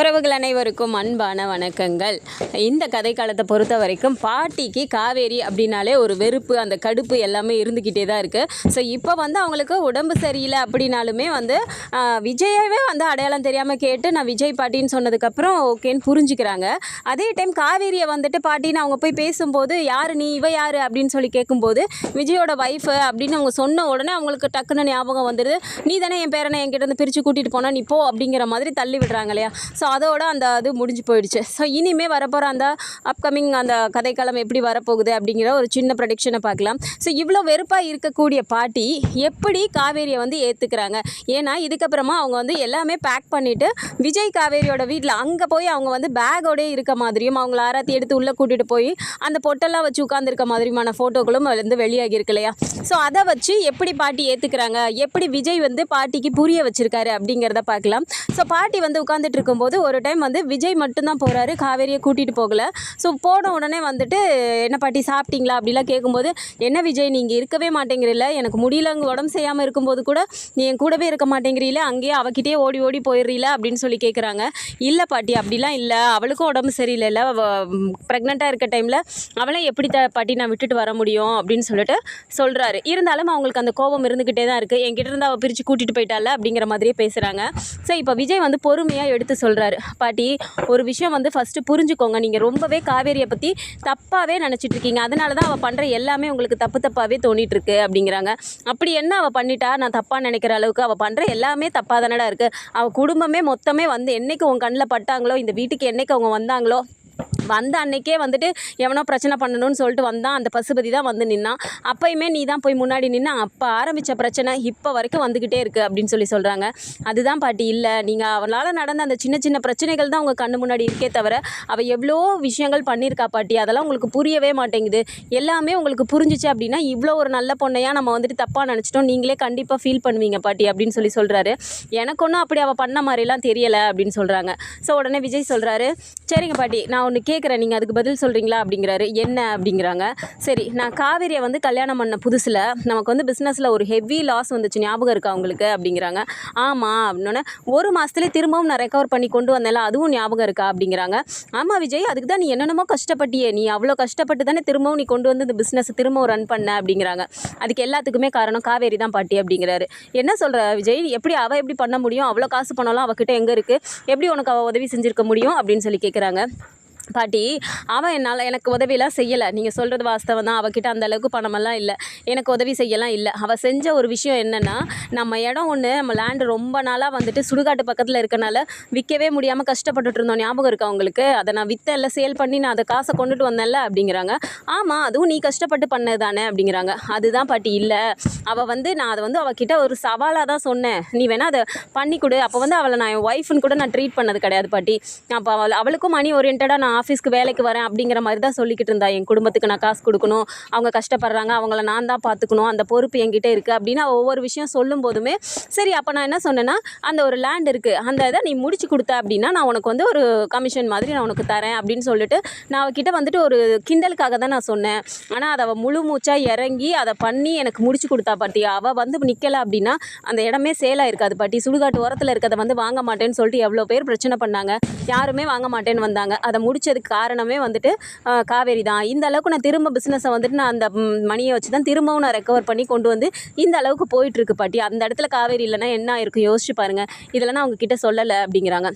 உறவுகள் அனைவருக்கும் அன்பான வணக்கங்கள். இந்த கதை காலத்தை பொறுத்த வரைக்கும் பாட்டிக்கு காவேரி அப்படின்னாலே ஒரு வெறுப்பு அந்த கடுப்பு எல்லாமே இருந்துக்கிட்டே தான் இருக்குது ஸோ இப்போ வந்து அவங்களுக்கு உடம்பு சரியில்லை அப்படின்னாலுமே வந்து விஜயவே வந்து அடையாளம் தெரியாமல் கேட்டு நான் விஜய் பாட்டின்னு சொன்னதுக்கப்புறம் ஓகேன்னு புரிஞ்சுக்கிறாங்க. அதே டைம் காவேரியை வந்துட்டு பாட்டின்னு அவங்க போய் பேசும்போது யார் நீ? இவ யார்? அப்படின்னு சொல்லி கேட்கும்போது விஜயோட ஒய்ஃபு அப்படின்னு அவங்க சொன்ன உடனே அவங்களுக்கு டக்குன்னு ஞாபகம் வந்துடுது நீ தானே என் பேரனை என்கிட்ட வந்து பிரித்து கூட்டிகிட்டு போனால் நீ போ அப்படிங்கிற மாதிரி தள்ளி விடுறாங்க இல்லையா? ஸோ ஸோ அதோட அந்த இது முடிஞ்சு போயிடுச்சு. ஸோ இனிமேல் வரப்போகிற அந்த அப்கமிங் அந்த கதைக்களம் எப்படி வரப்போகுது அப்படிங்கிற ஒரு சின்ன ப்ரடிக்ஷனை பார்க்கலாம். ஸோ இவ்வளோ வெறுப்பாக இருக்கக்கூடிய பாட்டி எப்படி காவேரியை வந்து ஏற்றுக்கிறாங்க ஏன்னா இதுக்கப்புறமா அவங்க வந்து எல்லாமே பேக் பண்ணிவிட்டு விஜய் காவேரியோட வீட்டில் அங்கே போய் அவங்க வந்து பேக்கோடே இருக்க மாதிரியும் அவங்கள ஆராத்தி எடுத்து உள்ளே கூட்டிகிட்டு போய் அந்த பொட்டெல்லாம் வச்சு உட்காந்துருக்க மாதிரியுமான ஃபோட்டோக்களும் வந்து வெளியாகி இருக்கு இல்லையா? ஸோ அதை வச்சு எப்படி பாட்டி ஏற்றுக்கிறாங்க எப்படி விஜய் வந்து பாட்டிக்கு புரிய வச்சுருக்காரு அப்படிங்கிறத பார்க்கலாம். ஸோ பாட்டி வந்து உட்காந்துட்டு இருக்கும்போது ஒரு டைம் வந்து விஜய் மட்டும்தான் போகிறாரு காவேரியை கூட்டிகிட்டு போகல. ஸோ போன உடனே வந்துட்டு என்ன பாட்டி சாப்பிட்டீங்களா? அப்படிலாம் கேட்கும்போது என்ன விஜய் நீங்கள் இருக்கவே மாட்டேங்கிறீல்ல. எனக்கு முடியல அங்கே உடம்பு செய்யாமல் இருக்கும்போது கூட நீ என் கூடவே இருக்க மாட்டேங்கிறீல அங்கேயே அவகிட்டே ஓடி ஓடி போயிடுறீல அப்படின்னு சொல்லி கேட்குறாங்க இல்லை பாட்டி அப்படிலாம் இல்லை. அவளுக்கும் உடம்பு சரியில்லைல்ல. ப்ரெக்னெண்ட்டாக இருக்க டைமில் அவளை எப்படி த பாட்டி நான் விட்டுட்டு வர முடியும்? அப்படின்னு சொல்லிட்டு சொல்கிறாரு இருந்தாலும் அவங்களுக்கு அந்த கோபம் இருந்துக்கிட்டே தான் இருக்குது என்கிட்ட இருந்து அவள் பிரித்து கூட்டிகிட்டு போயிட்டால அப்படிங்கிற மாதிரியே பேசுகிறாங்க ஸோ இப்போ விஜய் வந்து பொறுமையாக எடுத்து சொல்கிறார் பாட்டி ஒரு விஷயம் வந்து ஃபஸ்ட்டு புரிஞ்சுக்கோங்க. நீங்கள் ரொம்பவே காவேரியை பற்றி தப்பாகவே நினச்சிட்டு இருக்கீங்க. அதனால தான் அவள் பண்ணுற எல்லாமே உங்களுக்கு தப்பு தப்பாகவே தோணிட்டு இருக்கு அப்படிங்கிறாங்க. அப்படி என்ன அவள் பண்ணிட்டா? நான் தப்பாக நினைக்கிற அளவுக்கு அவள் பண்ணுற எல்லாமே தப்பாக தானடா இருக்குது அவள் குடும்பமே மொத்தமே வந்து என்றைக்கு உன் கண்ணில் பட்டாங்களோ இந்த வீட்டுக்கு என்னைக்கு அவங்க வந்தாங்களோ வந்த அன்னைக்கே வந்துட்டு எவனோ பிரச்சனை பண்ணணும்னு சொல்லிட்டு வந்தான் அந்த பசுபதி தான் வந்து நின்னான் அப்பயுமே நீ தான் போய் முன்னாடி நின்னா அப்போ ஆரம்பித்த பிரச்சனை இப்போ வரைக்கும் வந்துக்கிட்டே இருக்குது அப்படின்னு சொல்லி சொல்கிறாங்க அதுதான் பாட்டி இல்லை. நீங்கள் அவனால் நடந்த அந்த சின்ன சின்ன பிரச்சனைகள் தான் உங்கள் கண்ணு முன்னாடி இருக்கே தவிர அவள் எவ்வளோ விஷயங்கள் பண்ணியிருக்கா பாட்டி? அதெல்லாம் உங்களுக்கு புரியவே மாட்டேங்குது. எல்லாமே உங்களுக்கு புரிஞ்சிச்சு அப்படின்னா இவ்வளோ ஒரு நல்ல பொண்ணையாக நம்ம வந்துட்டு தப்பாக நினச்சிட்டோம். நீங்களே கண்டிப்பாக ஃபீல் பண்ணுவீங்க பாட்டி அப்படின்னு சொல்லி சொல்கிறாரு எனக்கு ஒன்றும் அப்படி அவள் பண்ண மாதிரிலாம் தெரியலை அப்படின்னு சொல்கிறாங்க ஸோ உடனே விஜய் சொல்கிறாரு சரிங்க பாட்டி நான் ஒன்று கேட்குறேன் நீங்கள் அதுக்கு பதில் சொல்கிறீங்களா அப்படிங்கிறாரு. என்ன அப்படிங்கிறாங்க. சரி நான் காவேரியை வந்து கல்யாணம் பண்ண புதுசில் நமக்கு வந்து பிஸ்னஸில் ஒரு ஹெவி லாஸ் வந்துச்சு. ஞாபகம் இருக்கா உங்களுக்கு? அப்படிங்கிறாங்க. ஆமாம் அப்படின்னோடனே ஒரு மாதத்துலேயே திரும்பவும் நான் ரெக்கவர் பண்ணி கொண்டு வந்தேன்ல அதுவும் ஞாபகம் இருக்கா? அப்படிங்கிறாங்க. ஆமாம் விஜய் அதுக்கு தான் நீ என்னென்னமோ கஷ்டப்பட்டியே. நீ அவ்வளோ கஷ்டப்பட்டு தானே திரும்பவும் நீ கொண்டு வந்து இந்த பிஸ்னஸை திரும்பவும் ரன் பண்ண அப்படிங்கிறாங்க. அதுக்கு எல்லாத்துக்குமே காரணம் காவேரி தான் பாட்டி அப்படிங்கிறாரு. என்ன சொல்கிற விஜய்? எப்படி அவள் எப்படி பண்ண முடியும்? அவ்வளோ காசு பணம்லாம் அவகிட்ட எங்கே இருக்குது எப்படி உனக்கு அவள் உதவி செஞ்சுருக்க முடியும்? அப்படின்னு சொல்லி கேட்குறாங்க பாட்டி அவன் என்னால் எனக்கு உதவியெல்லாம் செய்யலை. நீங்கள் சொல்கிறது வாஸ்தவம் தான். அவகிட்ட அந்த அளவுக்கு பணமெல்லாம் இல்லை. எனக்கு உதவி செய்யலாம் இல்லை. அவள் செஞ்ச ஒரு விஷயம் என்னென்னா நம்ம இடம் ஒன்று நம்ம லேண்டு ரொம்ப நாளாக வந்துட்டு சுடுகாட்டு பக்கத்தில் இருக்கனால விற்கவே முடியாமல் கஷ்டப்பட்டுட்டு இருந்தோம். ஞாபகம் இருக்கா அவங்களுக்கு அதை நான் விற்றல சேல் பண்ணி நான் அதை காசை கொண்டுட்டு வந்தேன்ல அப்படிங்கிறாங்க. ஆமாம் அதுவும் நீ கஷ்டப்பட்டு பண்ணது தானே அப்படிங்கிறாங்க. அதுதான் பாட்டி இல்லை. அவள் வந்து நான் அதை வந்து அவகிட்ட ஒரு சவாலாக தான் சொன்னேன். நீ வேணால் அதை பண்ணி கொடு. அப்போ வந்து அவளை நான் என் ஒய்ஃப்னு கூட நான் ட்ரீட் பண்ணது கிடையாது பாட்டி. அப்போ அவள் அவளுக்கும் மணி ஓரியன்டாக நான் ஆஃபீஸ்க்கு வேலைக்கு வரேன் அப்படிங்கிற மாதிரி தான் சொல்லிக்கிட்டு இருந்தா. என் குடும்பத்துக்கு நான் காசு கொடுக்கணும். அவங்க கஷ்டப்படுறாங்க அவங்கள நான் தான் பார்த்துக்கணும் அந்த பொறுப்பு என்கிட்ட இருக்குது அப்படின்னு ஒவ்வொரு விஷயம் சொல்லும் போதுமே சரி அப்போ நான் என்ன சொன்னேன்னா அந்த ஒரு லேண்ட் இருக்குது அந்த இதை நீ முடிச்சு கொடுத்த அப்படின்னா நான் உனக்கு வந்து ஒரு கமிஷன் மாதிரி நான் உனக்கு தரேன் அப்படின்னு சொல்லிட்டு நான் அவகிட்ட வந்துட்டு ஒரு கிண்டலுக்காக தான் நான் சொன்னேன். ஆனால் அதை அவள் முழு மூச்சாக இறங்கி அதை பண்ணி எனக்கு முடிச்சு கொடுத்தா பாட்டி அவள் வந்து நிற்கலை அப்படின்னா அந்த இடமே சேலாக இருக்காது பாட்டி. சுடுகாட்டு ஓரத்தில் இருக்கிறத வந்து வாங்க மாட்டேன்னு சொல்லிட்டு எவ்வளோ பேர் பிரச்சனை பண்ணாங்க. யாருமே வாங்க மாட்டேன்னு வந்தாங்க. அதை முடிச்சு பிடிச்சதுக்கு காரணமே வந்துட்டு காவேரி தான் இந்த அளவுக்கு நான் திரும்ப பிஸ்னஸை வந்துட்டு நான் அந்த மணியை வச்சு தான் திரும்பவும் நான் ரெக்கவர் பண்ணி கொண்டு வந்து இந்த அளவுக்கு போயிட்டுருக்கு பாட்டி. அந்த இடத்துல காவேரி இல்லைன்னா என்ன ஆயிருக்கும்? யோசிச்சு பாருங்க. இதெல்லாம் நான் அவங்கக்கிட்ட சொல்லலை அப்படிங்கிறாங்க.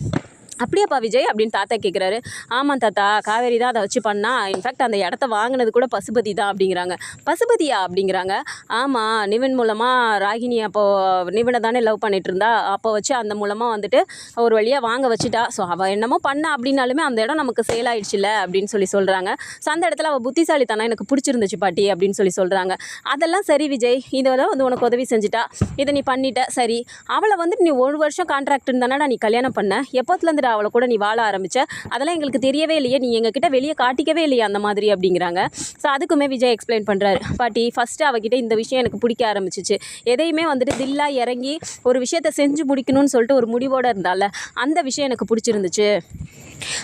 அப்படியாப்பா விஜய் அப்படின்னு தாத்தா கேட்குறாரு ஆமாம் தாத்தா காவேரி தான் அதை வச்சு பண்ணா இன்ஃபேக்ட் அந்த இடத்த வாங்கினது கூட பசுபதி தான் அப்படிங்கிறாங்க. பசுபதியா அப்படிங்கிறாங்க. ஆமாம் நிவன் மூலமாக ராகினி அப்போது நிவனை தானே லவ் பண்ணிட்டு இருந்தா அப்போ வச்சு அந்த மூலமாக வந்துட்டு ஒரு வழியாக வாங்க வச்சுட்டா. ஸோ அவள் என்னமோ பண்ணா அப்படின்னாலுமே அந்த இடம் நமக்கு சேல் ஆயிடுச்சுல அப்படின்னு சொல்லி சொல்கிறாங்க ஸோ அந்த இடத்துல அவள் புத்திசாலித்தனம் எனக்கு பிடிச்சிருந்துச்சு பாட்டி அப்படின்னு சொல்லி சொல்கிறாங்க அதெல்லாம் சரி விஜய் இதெல்லாம் வந்து உனக்கு உதவி செஞ்சுட்டா. இதை நீ பண்ணிட்ட சரி. அவளை வந்து நீ ஒரு வருஷம் கான்ட்ராக்ட் தானடா நீ கல்யாணம் பண்ண? எப்போத்துலேருந்து அவளை கூட நீ வாழ ஆரம்பிச்ச. அதெல்லாம் எங்களுக்கு தெரியவே இல்லையே. நீ எங்ககிட்ட வெளியே காட்டிக்கவே இல்லையே அந்த மாதிரி அப்படிங்கிறாங்க. ஸோ அதுக்குமே விஜய் எக்ஸ்பிளைன் பண்ணுறாரு பாட்டி ஃபஸ்ட்டு அவகிட்ட இந்த விஷயம் எனக்கு பிடிக்க ஆரம்பிச்சிச்சு. எதையுமே வந்துட்டு தில்லாக இறங்கி ஒரு விஷயத்தை செஞ்சு முடிக்கணும்னு சொல்லிட்டு ஒரு முடிவோடு இருந்தால அந்த விஷயம் எனக்கு பிடிச்சிருந்துச்சு.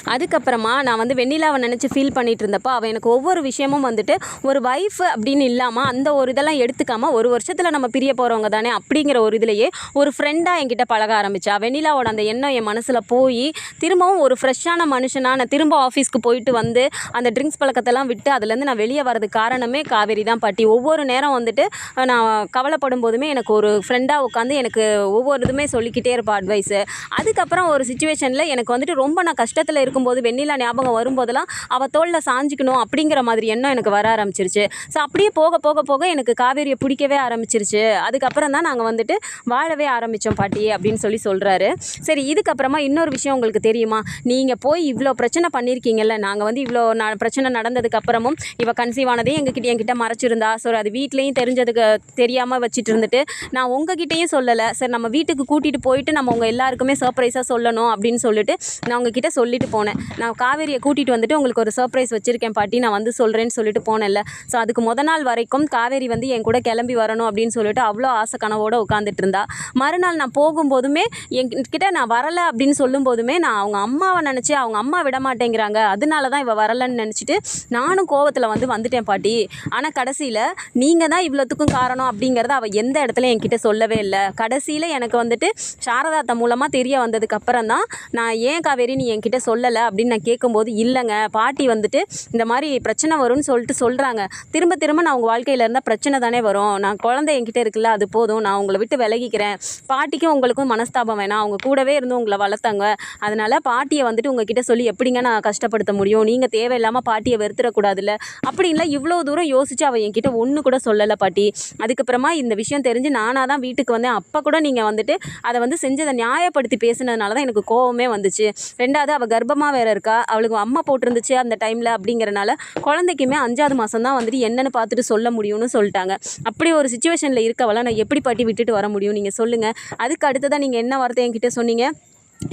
அதுக்கப்புறமா நான் வந்து வெண்ணிலாவை நினச்சி ஃபீல் பண்ணிகிட்டு இருந்தப்போ அவள் எனக்கு ஒவ்வொரு விஷயமும் வந்துட்டு ஒரு ஒய்ஃப் அப்படின்னு இல்லாமல் அந்த ஒரு இதெல்லாம் எடுத்துக்காமல் ஒரு வருஷத்தில் நம்ம பிரிய போகிறவங்க தானே? அப்படிங்கிற ஒரு இதுலேயே ஒரு ஃப்ரெண்டாக என்கிட்ட பழக ஆரம்பித்தா வெண்ணிலாவோட அந்த எண்ணம் என் மனசில் போய் திரும்பவும் ஒரு ஃப்ரெஷ்ஷான மனுஷனாக நான் திரும்ப ஆஃபீஸ்க்கு போயிட்டு வந்து அந்த ட்ரிங்க்ஸ் பழக்கத்தெல்லாம் விட்டு அதுலேருந்து நான் வெளியே வரதுக்கு காரணமே காவேரி தான் பாட்டி. ஒவ்வொரு நேரம் வந்துட்டு நான் கவலைப்படும் போதுமே எனக்கு ஒரு ஃப்ரெண்டாக உட்காந்து எனக்கு ஒவ்வொரு இதுவுமே சொல்லிக்கிட்டே இருப்பா அட்வைஸு அதுக்கப்புறம் ஒரு சுச்சுவேஷனில் எனக்கு வந்துட்டு ரொம்ப நான் பக்கத்தில் இருக்கும்போது வெண்ணிலா ஞாபகம் வரும்போதெல்லாம் அவள் தோளில் சாஞ்சிக்கணும் அப்படிங்கிற மாதிரி எண்ணம் எனக்கு வர ஆரம்பிச்சிருச்சு. ஸோ அப்படியே போக போக போக எனக்கு காவேரியை பிடிக்கவே ஆரம்பிச்சிருச்சு. அதுக்கப்புறம் தான் நாங்கள் வந்துட்டு வாழவே ஆரம்பித்தோம் பாட்டி அப்படின்னு சொல்லி சொல்கிறாரு சரி இதுக்கப்புறமா இன்னொரு விஷயம் உங்களுக்கு தெரியுமா? நீங்கள் போய் இவ்வளோ பிரச்சனை பண்ணியிருக்கீங்கல்ல நாங்கள் வந்து இவ்வளோ ந பிரச்சனை நடந்ததுக்கு அப்புறமும் கன்சீவ் ஆனதே எங்ககிட்ட என்கிட்ட மறைச்சிருந்தா. ஸோ அது வீட்லேயும் தெரிஞ்சதுக்கு தெரியாமல் வச்சுட்டு இருந்துட்டு நான் உங்ககிட்டயும் சொல்லலை. சரி நம்ம வீட்டுக்கு கூட்டிகிட்டு போயிட்டு நம்ம உங்கள் எல்லாருக்குமே சர்ப்ரைஸாக சொல்லணும் அப்படின்னு சொல்லிட்டு நான் உங்ககிட்ட சொல்லி சொல்லிட்டு போனேன். நான் காவேரியை கூட்டிகிட்டு வந்துட்டு உங்களுக்கு ஒரு சர்ப்ரைஸ் வச்சுருக்கேன் பாட்டி. நான் வந்து சொல்கிறேன்னு சொல்லிட்டு போனேன்ல. ஸோ அதுக்கு முத நாள் வரைக்கும் காவேரி வந்து என் கூட கிளம்பி வரணும் அப்படின்னு சொல்லிட்டு அவ்வளோ ஆசை கனவோடு உட்காந்துட்டு இருந்தா. மறுநாள் நான் போகும்போதுமே என்கிட்ட நான் வரலை அப்படின்னு சொல்லும்போதுமே நான் அவங்க அம்மாவை நினச்சி அவங்க அம்மா விட மாட்டேங்கிறாங்க. அதனால தான் இவள் வரலைன்னு நினச்சிட்டு நானும் கோவத்தில் வந்து வந்துட்டேன் பாட்டி. ஆனால் கடைசியில் நீங்கள் தான் இவ்வளோத்துக்கும் காரணம் அப்படிங்கிறத அவள் எந்த இடத்துல என்கிட்ட சொல்லவே இல்லை. கடைசியில் எனக்கு வந்துட்டு சாரதாத்த மூலமாக தெரிய வந்ததுக்கு அப்புறம் தான் நான் ஏன் காவேரி நீ என்கிட்ட சொல்லலை அப்படின்னு நான் கேட்கும்போது இல்லைங்க பாட்டி வந்துட்டு இந்த மாதிரி பிரச்சனை வரும்னு சொல்லிட்டு சொல்கிறாங்க திரும்ப திரும்ப நான் உங்கள் வாழ்க்கையில் இருந்தால் பிரச்சனை தானே வரும். நான் குழந்தை என்கிட்ட இருக்குல்ல அது போதும். நான் உங்களை விட்டு விலகிக்கிறேன். பாட்டிக்கும் உங்களுக்கும் மனஸ்தாபம் வேணாம். அவங்க கூடவே இருந்து உங்களை வளர்த்தாங்க. அதனால் பாட்டியை வந்துட்டு உங்ககிட்ட சொல்லி எப்படிங்க நான் கஷ்டப்படுத்த முடியும்? நீங்கள் தேவையில்லாமல் பாட்டியை வெறுத்துடக்கூடாதுல்ல அப்படின்லாம் இவ்வளோ தூரம் யோசிச்சு அவள் என்கிட்ட ஒன்று கூட சொல்லலை பாட்டி. அதுக்கப்புறமா இந்த விஷயம் தெரிஞ்சு நானாக தான் வீட்டுக்கு வந்தேன். அப்போ கூட நீங்கள் வந்துட்டு அதை வந்து செஞ்சதை நியாயப்படுத்தி பேசுனதுனால தான் எனக்கு கோவமே வந்துச்சு. ரெண்டாவது அவள் கர்ப்பமாக வேற இருக்கா? அவளுக்கு அம்மா போட்டிருந்துச்சு அந்த டைமில் அப்படிங்கிறனால குழந்தைக்குமே அஞ்சாவது மாதம் தான் வந்துட்டு என்னென்னு பார்த்துட்டு சொல்ல முடியும்னு சொல்லிட்டாங்க. அப்படி ஒரு சுச்சுவேஷனில் இருக்கவளை நான் எப்படி பாட்டி விட்டுட்டு வர முடியும்? நீங்கள் சொல்லுங்கள் அதுக்கு அடுத்ததான் நீங்கள் என்ன வார்த்தை என்கிட்ட சொன்னீங்க?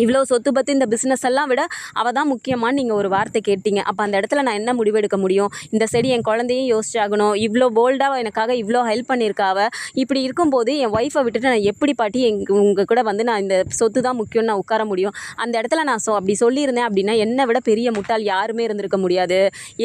இவ்வளோ சொத்து பத்து இந்த பிஸ்னஸ் எல்லாம் விட அவள் தான் முக்கியமான்னு நீங்கள் ஒரு வார்த்தை கேட்டீங்க. அப்போ அந்த இடத்துல நான் என்ன முடிவெடுக்க முடியும்? இந்த செடி என் குழந்தையும் யோசிச்சாகணும். இவ்வளோ போல்டாக எனக்காக இவ்வளோ ஹெல்ப் பண்ணியிருக்கா அவ இப்படி இருக்கும்போது என் ஒய்ஃபை விட்டுட்டு நான் எப்படி பாட்டி எங் உங்கள் கூட வந்து நான் இந்த சொத்து தான் முக்கியம்னு நான் உட்கார முடியும்? அந்த இடத்துல நான் சொ அப்படி சொல்லியிருந்தேன் அப்படின்னா என்னை விட பெரிய முட்டாள் யாருமே இருந்திருக்க முடியாது.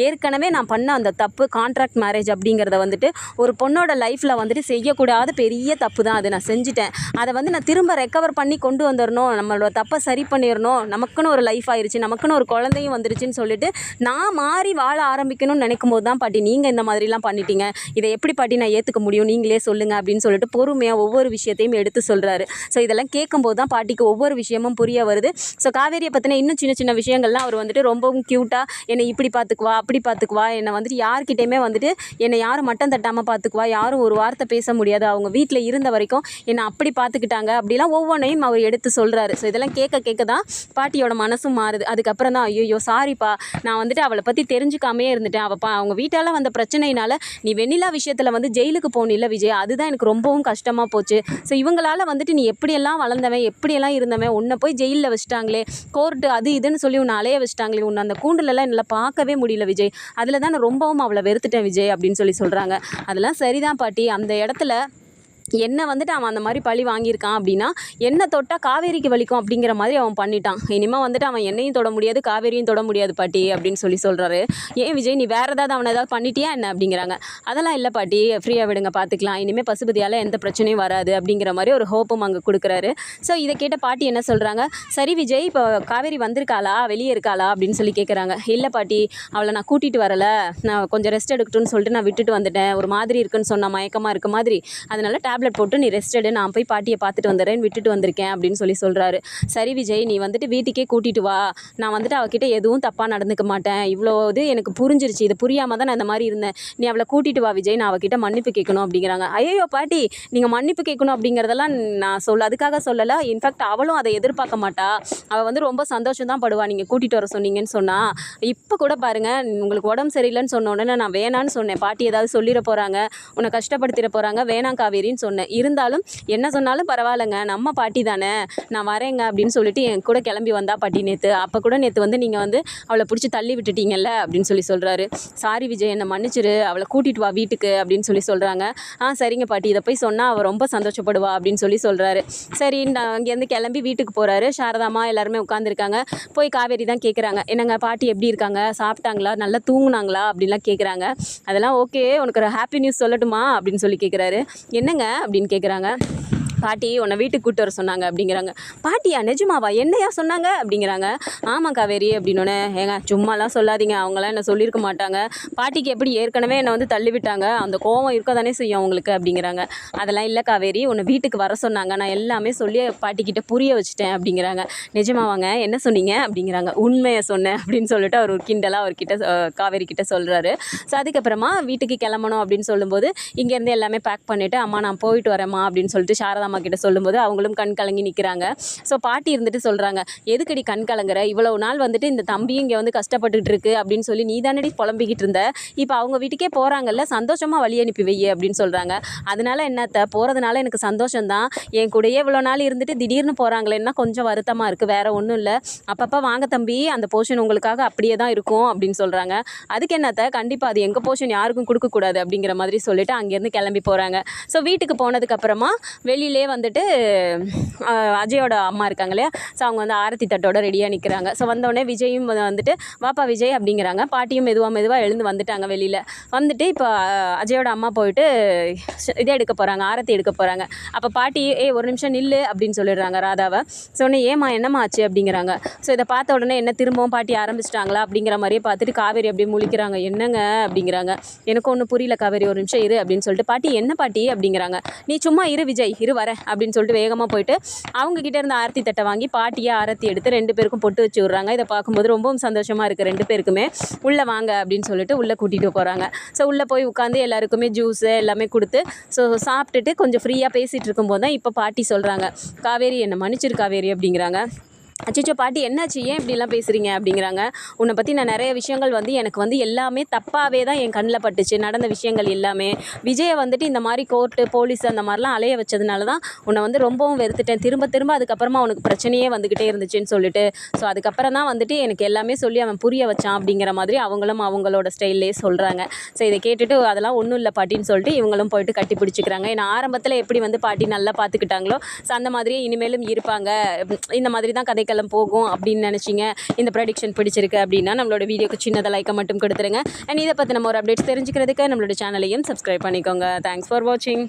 ஏற்கனவே நான் பண்ண அந்த தப்பு கான்ட்ராக்ட் மேரேஜ் அப்படிங்கிறத வந்துட்டு ஒரு பொண்ணோட லைஃப்பில் வந்துட்டு செய்யக்கூடாத பெரிய தப்பு தான் அது. நான் செஞ்சுட்டேன். அதை வந்து நான் திரும்ப ரெக்கவர் பண்ணி கொண்டு வந்துடணும் நம்மளோட தப்பை சரி பண்ணிடணும் நமக்குன்னு ஒரு லைஃப் ஆயிடுச்சு நமக்குன்னு ஒரு குழந்தையும் வந்துருச்சுன்னு சொல்லிட்டு நான் மாறி வாழ ஆரம்பிக்கணும்னு நினைக்கும் போது தான் பாட்டி நீங்கள் இந்த மாதிரிலாம் பண்ணிட்டீங்க. இதை எப்படி பாட்டி நான் ஏற்றுக்க முடியும்? நீங்களே சொல்லுங்கள் அப்படின்னு சொல்லிட்டு பொறுமையாக ஒவ்வொரு விஷயத்தையும் எடுத்து சொல்கிறாரு ஸோ இதெல்லாம் கேட்கும்போது தான் பாட்டிக்கு ஒவ்வொரு விஷயமும் புரிய வருது. ஸோ காவேரியை பற்றின இன்னும் சின்ன சின்ன விஷயங்கள்லாம் அவர் வந்துட்டு ரொம்பவும் க்யூட்டாக என்னை இப்படி பார்த்துக்குவா அப்படி பார்த்துக்குவா என்னை வந்துட்டு யார்கிட்டையுமே வந்துட்டு என்னை யாரும் மட்டம் தட்டாமல் பார்த்துக்குவா யாரும் ஒரு வார்த்தை பேச முடியாது. அவங்க வீட்டில் இருந்த வரைக்கும் என்னை அப்படி பார்த்துக்கிட்டாங்க அப்படிலாம் ஒவ்வொன்றையும் அவர் எடுத்து சொல்கிறாரு ஸோ இதெல்லாம் கே கேட்க கேட்க தான் பாட்டியோட மனசும் மாறுது. அதுக்கப்புறம் தான் ஐயோ சாரிப்பா நான் வந்துட்டு அவளை பற்றி தெரிஞ்சுக்காமே இருந்துட்டேன். அவள் பா அவங்க வீட்டால் வந்த பிரச்சனையினால நீ வெண்ணிலா விஷயத்தில் வந்து ஜெயிலுக்கு போனில்ல விஜய். அதுதான் எனக்கு ரொம்பவும் கஷ்டமாக போச்சு. ஸோ இவங்களால வந்துட்டு நீ எப்படியெல்லாம் வளர்ந்தவன் எப்படியெல்லாம் இருந்தவன் உன்னை போய் ஜெயிலில் வச்சுட்டாங்களே கோர்ட்டு அது இதுன்னு சொல்லி உன்னை அலைய வச்சுட்டாங்களே உன்னை அந்த கூண்டுலலாம் என்னால் பார்க்கவே முடியல விஜய். அதில் தான் நான் ரொம்பவும் அவளை வெறுத்துட்டேன் விஜய் அப்படின்னு சொல்லி சொல்கிறாங்க அதெல்லாம் சரிதான் பாட்டி. அந்த இடத்துல என்ன வந்துட்டு அவன் அந்த மாதிரி பழி வாங்கியிருக்கான் அப்படின்னா என்ன தொட்டால் காவேரிக்கு வலிக்கும் அப்படிங்கிற மாதிரி அவன் பண்ணிட்டான். இனிமேல் வந்துட்டு அவன் என்னையும் தொட முடியாது காவேரியும் தொட முடியாது பாட்டி அப்படின்னு சொல்லி சொல்கிறாரு ஏன் விஜய் நீ வேறு ஏதாவது அவனை ஏதாவது பண்ணிட்டியா என்ன அப்படிங்கிறாங்க. அதெல்லாம் இல்லை பாட்டி ஃப்ரீயாக விடுங்க பார்த்துக்கலாம் இனிமேல் பசுபதியால் எந்த பிரச்சனையும் வராது அப்படிங்கிற மாதிரி ஒரு ஹோப்பும் அங்கே கொடுக்குறாரு. ஸோ இதை கேட்ட பாட்டி என்ன சொல்கிறாங்க சரி விஜய் இப்போ காவேரி வந்திருக்காளா? வெளியே இருக்காளா? அப்படின்னு சொல்லி கேட்குறாங்க இல்லை பாட்டி அவளை நான் கூட்டிகிட்டு வரல. நான் கொஞ்சம் ரெஸ்ட் எடுக்கட்டும்னு சொல்லிட்டு நான் விட்டுட்டு வந்துட்டேன். ஒரு மாதிரி இருக்குன்னு சொன்ன மயக்கமாக இருக்க மாதிரி. அதனால டேப்லெட் போட்டு நீ ரெஸ்ட் எடு நான் போய் பாட்டியை பார்த்துட்டு வந்துடுறேன் விட்டுட்டு வந்திருக்கேன் அப்படின்னு சொல்லி சொல்கிறாரு சரி விஜய் நீ வந்துட்டு வீட்டுக்கே கூட்டிகிட்டு வா. நான் வந்துட்டு அவகிட்ட எதுவும் தப்பாக நடந்துக்க மாட்டேன். இவ்வளோ இது எனக்கு புரிஞ்சிருச்சு. இது புரியாமல் தான் நான் இந்த மாதிரி இருந்தேன். நீ அவளை கூட்டிகிட்டு வா விஜய் நான் அவகிட்ட மன்னிப்பு கேட்கணும் அப்படிங்கிறாங்க. ஐயோ பாட்டி நீங்கள் மன்னிப்பு கேட்கணும் அப்படிங்கிறதெல்லாம் நான் சொல்ல அதுக்காக சொல்லலை. இன்ஃபேக்ட் அவளும் அதை எதிர்பார்க்க மாட்டா. அவள் வந்து ரொம்ப சந்தோஷம் தான் படுவா. நீங்கள் கூட்டிகிட்டு வர சொன்னீங்கன்னு சொன்னால் இப்போ கூட பாருங்கள் உங்களுக்கு உடம்பு சரியில்லைன்னு சொன்ன உடனே நான் வேணான்னு சொன்னேன். பாட்டி ஏதாவது சொல்லிட போகிறாங்க உன்னை கஷ்டப்படுத்திட போகிறாங்க வேணாம் காவேரின்னு சொன்னேன். இருந்தாலும் என்ன சொன்னாலும் பரவாயில்லைங்க. நம்ம பாட்டி தானே. நான் வரேங்க அப்படின்னு சொல்லிட்டு என் கூட கிளம்பி வந்தா பாட்டி நேற்று அப்போ கூட நேற்று வந்து நீங்கள் வந்து அவளை பிடிச்சி தள்ளி விட்டுட்டீங்கல்ல அப்படின்னு சொல்லி சொல்கிறாரு சாரி விஜய் என்னை மன்னிச்சிரு. அவளை கூட்டிகிட்டு வா வீட்டுக்கு அப்படின்னு சொல்லி சொல்கிறாங்க ஆ சரிங்க பாட்டி. இதை போய் சொன்னால் அவள் ரொம்ப சந்தோஷப்படுவா அப்படின்னு சொல்லி சொல்கிறாரு சரி நான் அங்கேருந்து கிளம்பி வீட்டுக்கு போகிறாரு சாரதாமா எல்லாருமே உட்காந்துருக்காங்க போய் காவேரி தான் கேட்குறாங்க என்னங்க பாட்டி எப்படி இருக்காங்க? சாப்பிட்டாங்களா? நல்லா தூங்குனாங்களா? அப்படின்லாம் கேட்குறாங்க அதெல்லாம் ஓகே. உனக்கு ஒரு ஹாப்பி நியூஸ் சொல்லட்டுமா? அப்படின்னு சொல்லி கேட்குறாரு என்னங்க? அப்படின்னு கேட்குறாங்க பாட்டி உன்னை வீட்டுக்கு கூட்டு வர சொன்னாங்க அப்படிங்கிறாங்க. பாட்டியா நிஜமாவா? என்னையா சொன்னாங்க? அப்படிங்கிறாங்க. ஆமாம் காவேரி அப்படின்னோடனே ஏங்க சும்மாலாம் சொல்லாதீங்க. அவங்களாம் என்ன சொல்லியிருக்க மாட்டாங்க. பாட்டிக்கு எப்படி ஏற்கனவே என்னை வந்து தள்ளி விட்டாங்க அந்த கோவம் இருக்க தானே செய்யும் அவங்களுக்கு அப்படிங்கிறாங்க. அதெல்லாம் இல்லை காவேரி உன்னை வீட்டுக்கு வர சொன்னாங்க. நான் எல்லாமே சொல்லி பாட்டிக்கிட்ட புரிய வச்சுட்டேன் அப்படிங்கிறாங்க. நிஜமாவாங்க? என்ன சொன்னீங்க? அப்படிங்கிறாங்க. உண்மையை சொன்னேன் அப்படின்னு சொல்லிட்டு அவர் கிண்டலாக அவர்கிட்ட காவேரி கிட்ட சொல்கிறாரு ஸோ அதுக்கப்புறமா வீட்டுக்கு கிளம்பணும் அப்படின்னு சொல்லும்போது இங்கேருந்து எல்லாமே பேக் பண்ணிவிட்டு அம்மா நான் போயிட்டு வரேம்மா அப்படின்னு சொல்லிட்டு சாரதா அம்மா கிட்ட சொல்லும்போது அவங்களும் கண் கலங்கி நிற்கிறாங்க ஸோ பாட்டி இருந்துட்டு சொல்கிறாங்க எதுக்கடி கண் கலங்குற? இவ்வளோ நாள் வந்துட்டு இந்த தம்பியும் இங்கே வந்து கஷ்டப்பட்டுட்டு இருக்கு அப்படின்னு சொல்லி நீ தானடி புலம்பிக்கிட்டு இருந்த? இப்போ அவங்க வீட்டுக்கே போகிறாங்கல்ல சந்தோஷமாக வழி அனுப்பி வை அப்படின்னு சொல்கிறாங்க அதனால என்னத்த போகிறதுனால எனக்கு சந்தோஷம்தான். என் கூடயே இவ்வளோ நாள் இருந்துட்டு திடீர்னு போகிறாங்களேன்னா கொஞ்சம் வருத்தமாக இருக்குது வேற ஒன்றும் இல்லை. அப்பப்போ வாங்க தம்பி அந்த போர்ஷன் உங்களுக்காக அப்படியே தான் இருக்கும் அப்படின்னு சொல்கிறாங்க அதுக்கு என்னத்த கண்டிப்பாக அது எங்கள் போர்ஷன் யாருக்கும் கொடுக்கக்கூடாது அப்படிங்கிற மாதிரி சொல்லிட்டு அங்கேருந்து கிளம்பி போகிறாங்க ஸோ வீட்டுக்கு போனதுக்கப்புறமா வெளியில் வந்துட்டு அஜயோட அம்மா இருக்காங்க இல்லையா? ஸோ அவங்க வந்து ஆரத்தி தட்டோட ரெடியாக நிற்கிறாங்க ஸோ வந்தோடனே விஜயும் வந்துட்டு வாப்பா விஜய் அப்படிங்கிறாங்க. பாட்டியும் மெதுவாக மெதுவாக எழுந்து வந்துட்டாங்க வெளியில். வந்துட்டு இப்போ அஜயோட அம்மா போயிட்டு இதே இதை எடுக்க போகிறாங்க ஆரத்தி எடுக்க போகிறாங்க அப்போ பாட்டி ஏய் ஒரு நிமிஷம் நில்லு அப்படின்னு சொல்லிடுறாங்க ராதாவை. சொன்னே ஏமா என்னம்மா ஆச்சு? அப்படிங்கிறாங்க. ஸோ இதை பார்த்த உடனே என்ன திரும்பவும் பாட்டி ஆரம்பிச்சிட்டாங்களா? அப்படிங்கிற மாதிரியே பார்த்துட்டு காவேரி அப்படியே முழிக்கிறாங்க. என்னங்க? அப்படிங்கிறாங்க. எனக்கு ஒன்றும் புரியல காவேரி ஒரு நிமிஷம் இரு அப்படின்னு சொல்லிட்டு பாட்டி என்ன பாட்டி? அப்படிங்கிறாங்க. நீ சும்மா இரு விஜய். இரு வரேன் அப்படின்னு சொல்லிட்டு வேகமாக போயிட்டு அவங்க கிட்ட இருந்து ஆரத்தி தட்டை வாங்கி பாட்டியை ஆரத்தி எடுத்து ரெண்டு பேருக்கும் பொட்டு வச்சு விட்றாங்க. இதை பார்க்கும்போது ரொம்பவும் சந்தோஷமாக இருக்குது ரெண்டு பேருக்குமே உள்ளே வாங்க அப்படின்னு சொல்லிட்டு உள்ளே கூட்டிகிட்டு போகிறாங்க ஸோ உள்ளே போய் உட்காந்து எல்லாருக்குமே ஜூஸு எல்லாமே கொடுத்து ஸோ சாப்பிட்டுட்டு கொஞ்சம் ஃப்ரீயாக பேசிகிட்டு இருக்கும்போது தான் இப்போ பாட்டி சொல்கிறாங்க காவேரி என்னை மன்னிச்சிரு காவேரி அப்படிங்கிறாங்க. அச்சோ பாட்டி என்னாச்சு? ஏன் இப்படிலாம் பேசுகிறீங்க அப்படிங்கிறாங்க. உன்னை பற்றி நான் நிறைய விஷயங்கள் வந்து எனக்கு வந்து எல்லாமே தப்பாகவே தான் என் கண்ணில் பட்டுச்சு. நடந்த விஷயங்கள் எல்லாமே. விஜயை வந்துட்டு இந்த மாதிரி கோர்ட்டு போலீஸ் அந்த மாதிரிலாம் அலைய வச்சதுனால தான் உன்னை வந்து ரொம்பவும் வெறுத்துட்டேன். திரும்ப திரும்ப அதுக்கப்புறமா உனக்கு பிரச்சனையே வந்துக்கிட்டே இருந்துச்சுன்னு சொல்லிட்டு. ஸோ அதுக்கப்புறம் தான் வந்துட்டு எனக்கு எல்லாமே சொல்லி அவன் புரிய வச்சான் அப்படிங்கிற மாதிரி அவங்களும் அவங்களோட ஸ்டைல்லே சொல்கிறாங்க ஸோ இதை கேட்டுட்டு அதெல்லாம் ஒன்றும் இல்லை பாட்டின்னு சொல்லிட்டு இவங்களும் போயிட்டு கட்டி பிடிச்சிக்கிறாங்க. ஏன்னா ஆரம்பத்தில் எப்படி வந்து பாட்டி நல்லா பார்த்துக்கிட்டாங்களோ ஸோ அந்த மாதிரியே இனிமேலும் இருப்பாங்க. இந்த மாதிரி தான் கதை கதைக்களம் போகும் அப்படின்னு நினச்சிங்க இந்த ப்ரடிக்ஷன் பிடிச்சிருக்கு அப்படின்னா நம்மளோட வீடியோக்கு சின்னதாக லைக்கை மட்டும் கொடுத்துருங்க. அண்ட் இதை பற்றி நம்ம ஒரு அப்டேட்ஸ் தெரிஞ்சுக்கிறதுக்கு நம்மளோட சேனலையும் சப்ஸ்கிரைப் பண்ணிக்கோங்க. தேங்க்ஸ் ஃபார் வாட்சிங்